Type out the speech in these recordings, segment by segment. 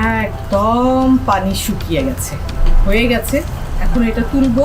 একদম পানি শুকিয়ে গেছে। হয়ে গেছে। এখন এটা তুলবো।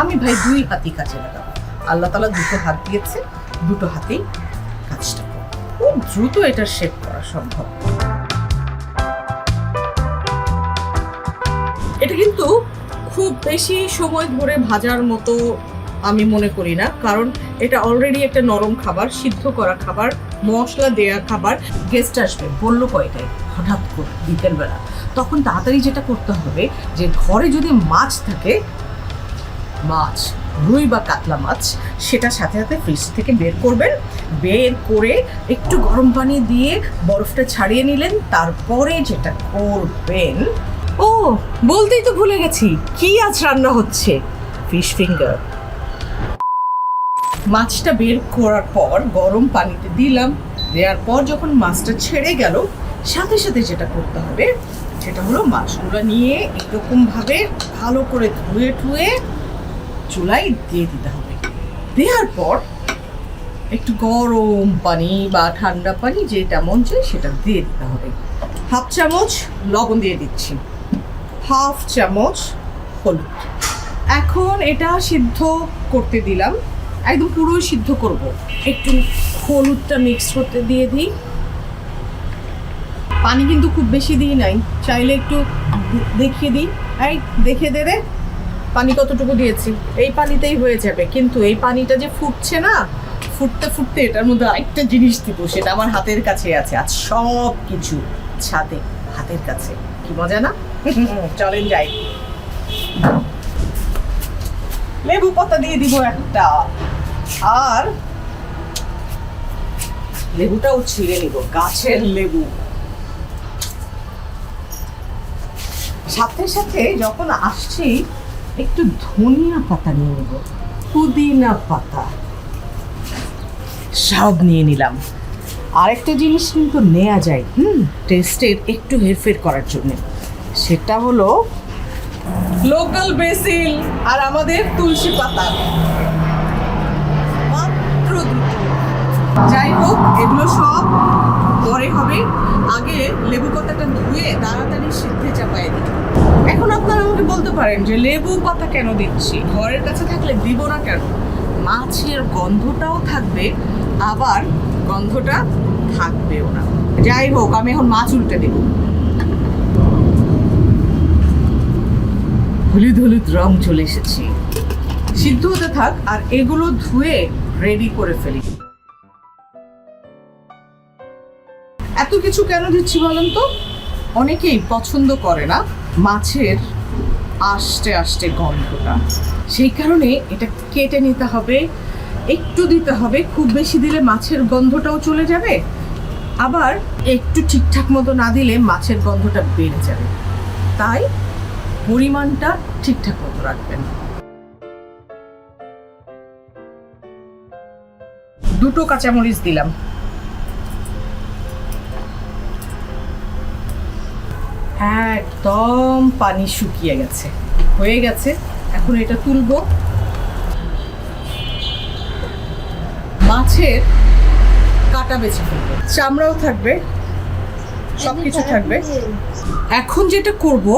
আমি ভাই দুই হাতি কাজে লাগাবো। আল্লাহ তালা দুটো হাত দিয়েছে, দুটো হাতেই কাজটা খুব দ্রুত এটা শেপ করা সম্ভব। এটা কিন্তু খুব বেশি সময় ধরে ভাজার মতো আমি মনে করি না। কারণ এটা অলরেডি একটা নরম খাবার, সিদ্ধ করা খাবার, মশলা দেয়া খাবার গেস্ট আসবে, বলল কয়টায়? হঠাৎ করে, বিকেলবেলা। তখন তাড়াতাড়ি যেটা করতে হবে, যে ঘরে যদি মাছ থাকে, মাছ, রুই বা কাতলা মাছ, সেটা সাথে সাথে ফ্রিজ থেকে বের করবেন। বের করে একটু গরম পানি দিয়ে বরফটা ছাড়িয়ে নিলেন, তারপরে যেটা করবেন, ও, বলতেই তো ভুলে গেছি, কি আজ রান্না হচ্ছে? ফিশ ফিঙ্গার মাছটা বের করার পর গরম পানিতে দিলাম। দেওয়ার পর যখন মাছটা ছেড়ে গেল, সাথে সাথে যেটা করতে হবে, সেটা হলো মাছগুলো নিয়ে এরকম ভাবে ভালো করে ধুয়ে টুয়ে চুলাই দিয়ে দিতে হবে। দেওয়ার পর একটু গরম পানি বা ঠান্ডা পানি যেটা মন চায় সেটা দিয়ে দিতে হবে। হাফ চামচ লবণ দিয়ে দিচ্ছি। হাফ চামচ হলুদ। এখন এটা সিদ্ধ করতে দিলাম। একদম পুরোই সিদ্ধ করব। একটু হলুদটা মিক্স করতে দিয়ে দিই। পানি কিন্তু খুব বেশি দিই নাই চাইলে একটু দেখিয়ে দিই। এই দেখে দে রে পানি কতটুকু দিয়েছি? এই পানিতেই হয়ে যাবে। কিন্তু এই পানিটা যে ফুটছে না ফুটতে ফুটতে এটার মধ্যে আরেকটা জিনিস দিব সেটা আমার হাতের কাছে আছে। আজ সব কিছু ছাদে হাতের কাছে। কি মজা না? চলেন যাই। লেবু পাতা দিয়ে দিব একটা। আর লেবুটাও ছিঁড়ে নিব, গাছের লেবু। সাথে সাথে যখন আসছি, একটু ধনিয়া পাতা নিয়ে নেব, পুদিনা পাতা। সব নিয়ে নিলাম। আরেকটা জিনিস কিন্তু নেওয়া যায়, হুম টেস্টের একটু হেরফের করার জন্য। সেটা হলো লোকাল বেসিল আর আমাদের তুলসী পাতা। মাত্র যাই হোক, এগুলো সব পরে হবে। আগে লেবু পাতাটা ধুয়ে তাড়াতাড়ি সিদ্ধে চাপায় দিই। এখন আপনারা আমাকে বলতে পারেন যে লেবু পাতা কেন দিচ্ছি? ঘরের কাছে থাকলে দিব না কেন? মাছের গন্ধটাও থাকবে, আবার গন্ধটা থাকবেও না। যাই হোক, আমি এখন মাছ উল্টে দেব। হলুদ হলুদ রং চলে এসেছি। সিদ্ধ হতে থাক আর এগুলো ধুয়ে রেডি করে ফেলি। এত কিছু কেন দিচ্ছি বলেন তো? অনেকেই পছন্দ করে না মাছের আস্তে আস্তে গন্ধটা। সেই কারণে এটা কেটে নিতে হবে, একটু দিতে হবে, খুব বেশি দিলে মাছের গন্ধটাও চলে যাবে। আবার একটু ঠিকঠাক মতো না দিলে মাছের গন্ধটা বেড়ে যাবে। তাই পরিমাণটা ঠিকঠাক মতো রাখবেন। দুটো কাঁচামরিচ দিলাম। একদম পানি শুকিয়ে গেছে। হয়ে গেছে। এখন এটা তুলবো। মাছের কাটা বেছে ফেলব। চামড়াও থাকবে। সব কিছু থাকবে। এখন যেটা করব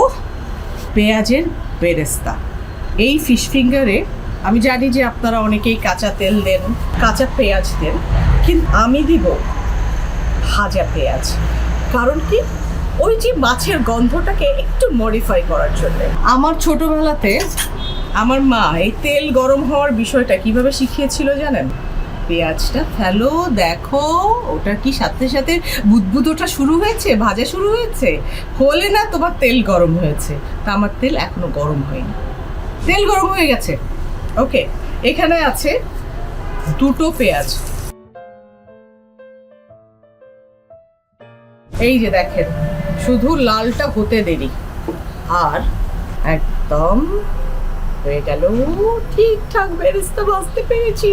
পেঁয়াজের বেরেস্তা। এই ফিশ ফিঙ্গারে আমি জানি যে আপনারা অনেকেই কাঁচা তেল দেন, কাঁচা পেঁয়াজ দেন, কিন্তু আমি দিব ভাজা পেঁয়াজ। কারণ কি? ওই যে মাছের গন্ধটাকে একটু মডিফাই করার জন্য। আমার ছোটবেলাতে আমার মা এই তেল গরম হওয়ার বিষয়টা কীভাবে শিখিয়েছিল জানেন? পেঁয়াজটা। ফেলো, দেখো ওটা কি সাথে সাথে বুদবুদ ওটা শুরু হয়েছে? ভাজা শুরু হয়েছে? হলে না তোমার তেল গরম হয়েছে। তা আমার তেল এখনও গরম হয়নি। তেল গরম হয়ে গেছে। ওকে, এখানে আছে দুটো পেঁয়াজ। এই যে দেখেন, শুধু লালটা হতে দেরি। আর একদম হয়ে গেল। ঠিকঠাক বেরেস্তা বাঁচতে পেরেছি।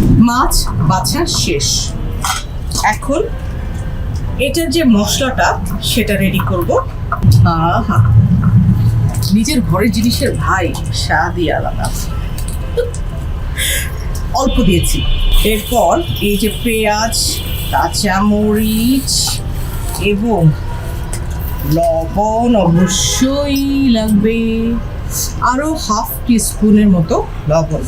মাছ বাছা শেষ। এখন এটার যে মশলাটা, সেটা রেডি করব। আহা। নিজের ঘরের জিনিসের ভাই, স্বাদই আলাদা। অল্প দিয়েছি। এরপর এই যে পেঁয়াজ কাঁচামরিচ এবং লবণ অবশ্যই লাগবে। আরও হাফ টিস্পুনের মতো লবণ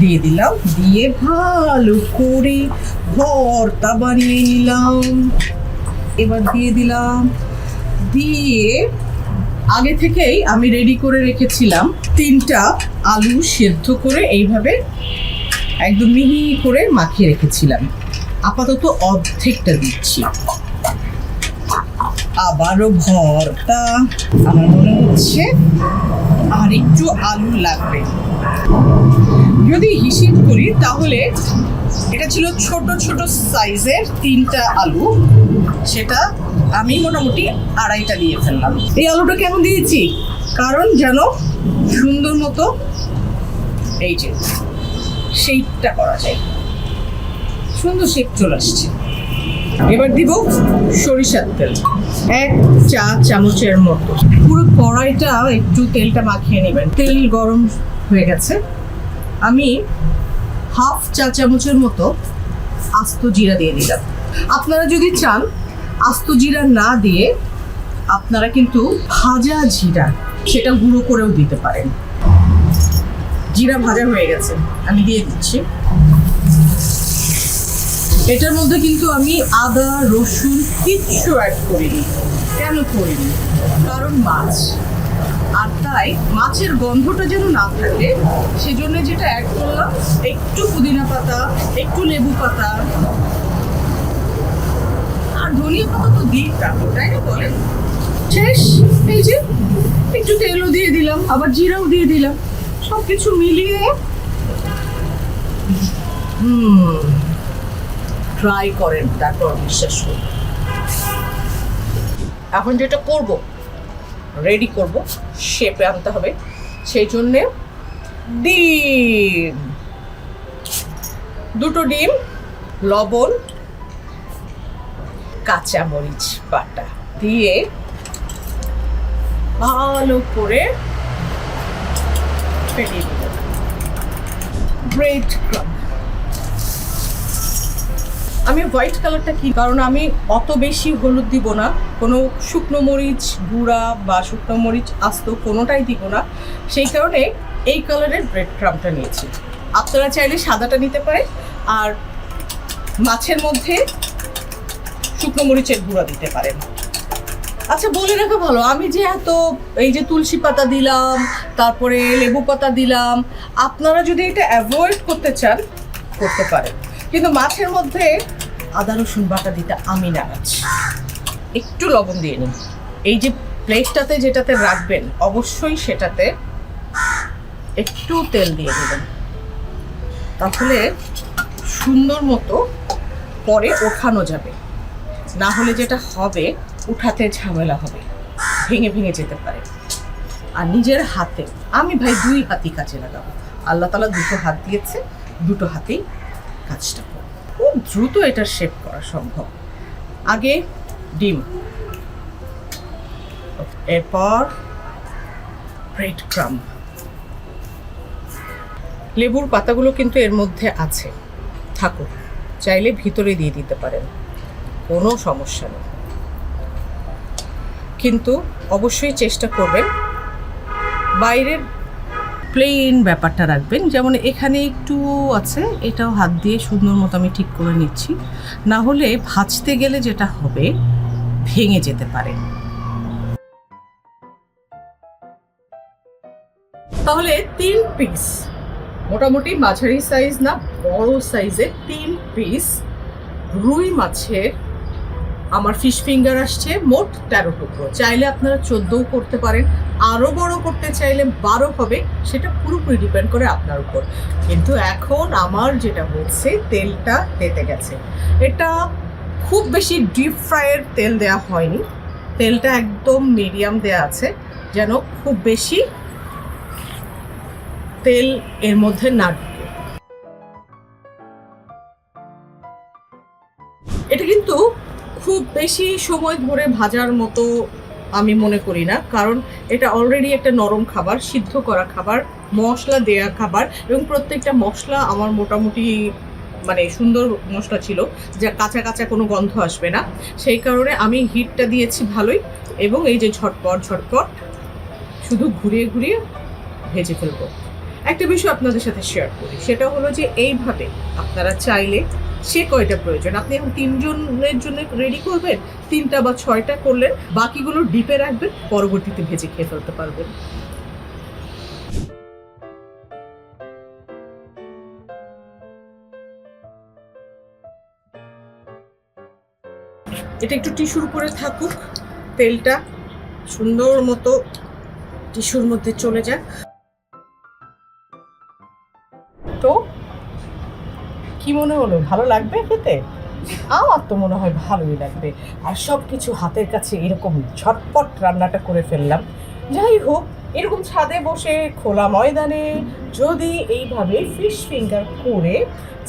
দিয়ে দিলাম, দিয়ে ভালো করে ভর্তা বানিয়ে নিলাম। এবার দিয়ে দিলাম, দিয়ে আগে থেকেই আমি রেডি করে রেখেছিলাম তিনটা আলু সেদ্ধ করে এইভাবে একদম মিহি করে মাখিয়ে রেখেছিলাম। আপাতত অর্ধেকটা দিচ্ছি। আবারও ভর্তা। আমার মনে হচ্ছে আর একটু আলু লাগবে। যদি হিসেব করি, তাহলে এটা ছিল ছোট ছোট সাইজের তিনটা আলু। সেটা আমি মোটামুটি আড়াইটা দিয়ে ফেললাম। এই আলুটা কেমন দিয়েছি? কারণ যেন সুন্দর মতো এই যে শেপটা করা যায়। সুন্দর শেপ চলে আসছে। এবার দিব সরিষার তেল। এক চা চামচের মতো। পুরো কড়াইটা একটু তেলটা মাখিয়ে নেবেন। তেল গরম হয়ে গেছে। আমি হাফ চা চামচের মতো আস্ত জিরা দিয়ে দিলাম। আপনারা যদি চান আস্ত জিরা না দিয়ে, আপনারা কিন্তু ভাজা জিরা, সেটা গুঁড়ো করেও দিতে পারেন। জিরা ভাজা হয়ে গেছে। আমি দিয়ে দিচ্ছি। এটার মধ্যে কিন্তু আমি আদা, রসুন কিচ্ছু অ্যাড করিনি। কেন করিনি? কারণ মাছ। আর তাই মাছের গন্ধটা যেন না থাকে, সেজন্য যেটা অ্যাড করলাম, একটু পুদিনা পাতা, একটু লেবু পাতা। আর ধনিয়া পাতা তো দিই থাকো তাই না বলেন? শেষ। এই যে একটু তেলও দিয়ে দিলাম, আবার জিরাও দিয়ে দিলাম। সব কিছু মিলিয়ে, হুম। ট্রাই করেন, তারপর বিশ্বাস করুন। এখন যেটা করব রেডি করব শেপে আনতে হবে, সেই জন্যে ডিম। দুটো ডিম, লবণ, কাঁচামরিচ বাটা দিয়ে ভালো করে ফেটিয়ে দিল ব্রেড ক্রাম আমি হোয়াইট কালারটা কি? কারণ আমি অত বেশি হলুদ দিব না। কোনো শুকনো মরিচ গুঁড়া বা শুকনো মরিচ আস্ত কোনোটাই দিব না। সেই কারণে এই কালারের ব্রেড ক্রামটা নিয়েছি। আপনারা চাইলে সাদাটা নিতে পারেন। আর মাছের মধ্যে শুকনো মরিচের গুঁড়া দিতে পারেন। আচ্ছা বলে রাখা ভালো, আমি যে এত এই যে তুলসী পাতা দিলাম, তারপরে লেবু পাতা দিলাম, আপনারা যদি এটা অ্যাভয়েড করতে চান, করতে পারেন। কিন্তু মাছের মধ্যে আদা, রসুন বাটা দিতে আমি নাগাচ্ছি একটু লবণ দিয়ে নিন। এই যে প্লেটটাতে যেটাতে রাখবেন, অবশ্যই সেটাতে একটু তেল দিয়ে দেবেন। তাহলে সুন্দর মতো পরে ওঠানো যাবে। না হলে যেটা হবে, উঠাতে ঝামেলা হবে। ভেঙে ভেঙে যেতে পারে। আর নিজের হাতে, আমি ভাই দুই হাতই কাজে লাগাবো। আল্লাহ তালা দুটো হাত দিয়েছে, দুটো হাতেই কাজটা খুব দ্রুত এটা শেপ করা সম্ভব। আগে ডিম। এরপর ব্রেড ক্রাম লেবুর পাতাগুলো কিন্তু এর মধ্যে আছে। থাকুক, চাইলে ভিতরে দিয়ে দিতে পারেন। কোনো সমস্যা নেই। কিন্তু অবশ্যই চেষ্টা করবেন। বাইরের প্লেন ব্যাপারটা রাখবেন। যেমন এখানে একটু আছে, এটাও হাত দিয়ে সুন্দর মতো আমি ঠিক করে নিচ্ছি। না হলে ভাজতে গেলে যেটা হবে, ভেঙে যেতে পারে। তাহলে তিন পিস মোটামুটি মাঝারি সাইজ না, বড় সাইজের তিন পিস রুই মাছের আমার ফিশ ফিঙ্গার আসছে মোট তেরো টুকরো। চাইলে আপনারা চোদ্দও করতে পারেন, আরও বড় করতে চাইলে বারো হবে, সেটা পুরোপুরি ডিপেন্ড করে আপনার উপর। কিন্তু এখন আমার যেটা হচ্ছে, তেলটা তেতে গেছে। এটা খুব বেশি ডিপ ফ্রাইয়ের তেল দেওয়া হয়নি। তেলটা একদম মিডিয়াম দেওয়া আছে, যেন খুব বেশি তেল এর মধ্যে না বেশি সময় ধরে ভাজার মতো আমি মনে করি না, কারণ এটা অলরেডি একটা নরম খাবার, সিদ্ধ করা খাবার, মশলা দেয়া খাবার এবং প্রত্যেকটা মশলা আমার মোটামুটি মানে সুন্দর মশলা ছিল, যা কাঁচা কাঁচা কোনো গন্ধ আসবে না। সেই কারণে আমি হিটটা দিয়েছি ভালোই এবং এই যে ঝটপট ঝটপট শুধু ঘুরিয়ে ঘুরিয়ে ভেজে ফেলব। একটা বিষয় আপনাদের সাথে শেয়ার করি, সেটা হলো যে এইভাবে আপনারা চাইলে সে কয়টা প্রয়োজন? আপনি এখন তিনজনের জন্য রেডি করবেন? তিনটা বা ছয়টা করলেন, বাকিগুলো ডিপে রাখবেন, পরবর্তীতে ভেজে খেয়ে ফেলতে পারবেন। এটা একটু টিস্যুর উপরে থাকুক, তেলটা সুন্দর মতো টিস্যুর মধ্যে চলে যাক। তো কি মনে হলো? ভালো লাগবে খেতে? আমার তো মনে হয় ভালোই লাগবে। আর সব কিছু হাতের কাছে এরকম ঝটপট রান্নাটা করে ফেললাম। যাই হোক, এরকম ছাদে বসে খোলা ময়দানে যদি এইভাবে ফিশ ফিঙ্গার করে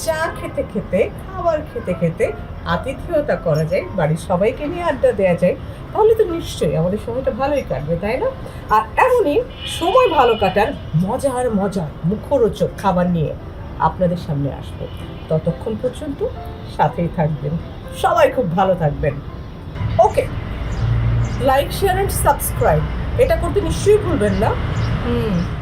চা খেতে খেতে, খাবার খেতে খেতে আতিথেয়তা করা যায়, বাড়ির সবাইকে নিয়ে আড্ডা দেওয়া যায়, তাহলে তো নিশ্চয়ই আমাদের সময়টা ভালোই কাটবে, তাই না? আর এমনই সময় ভালো কাটার মজার মজার মুখরোচক খাবার নিয়ে আপনাদের সামনে আসব। ততক্ষণ পর্যন্ত সাথেই থাকবেন। সবাই খুব ভালো থাকবেন। Okay, like, share and subscribe এটা করতে নিশ্চয়ই ভুলবেন না। হুম।